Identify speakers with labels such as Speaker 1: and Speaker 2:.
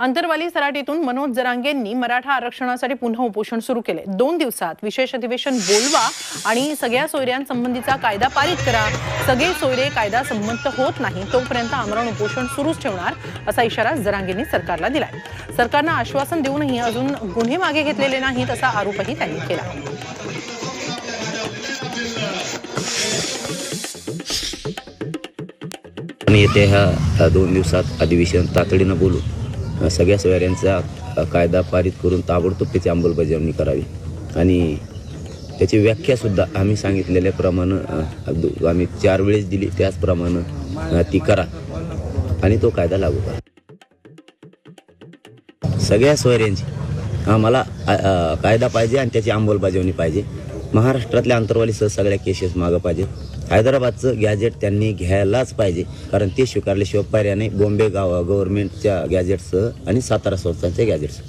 Speaker 1: अंतरवाली सराटीतून मनोज जरांगेंनी मराठा आरक्षणासाठी पुन्हा उपोषण सुरू केले. दोन दिवसात विशेष अधिवेशन बोलवा आणि सगळ्या सोयऱ्यांसंबंधीचा कायदा पारित करा. सगळे सोयरे कायदा संमत होत नाही तोपर्यंत आमरण उपोषण सुरूच ठेवणार असा इशारा जरांगेंनी सरकारला दिलाय. सरकारनं आश्वासन देऊनही अजून गुन्हे मागे घेतलेले नाहीत असा आरोपही त्यांनी केला.
Speaker 2: आणि येत्या ह्या दोन दिवसात अधिवेशन तातडीनं बोलू. सगळ्या सोयाऱ्यांचा कायदा पारित करून ताबडतोब त्याची अंमलबजावणी करावी. आणि त्याची व्याख्यासुद्धा आम्ही सांगितलेल्याप्रमाणे आम्ही चार वेळेस दिली त्याचप्रमाणे ती करा. आणि तो कायदा लागू करा. सगळ्या सोयऱ्यांची आम्हाला कायदा पाहिजे आणि त्याची अंमलबजावणी पाहिजे. महाराष्ट्रातल्या अंतरवालीसह सगळ्या केसेस मागं पाहिजे हैदराबादचं गॅजेट त्यांनी घ्यायलाच पाहिजे. कारण ते स्वीकारल्याशिवाय पर्याय नाही. बॉम्बे गाव गव्हर्नमेंटच्या गॅजेटसह आणि सातारा संस्थांच्या गॅजेट्स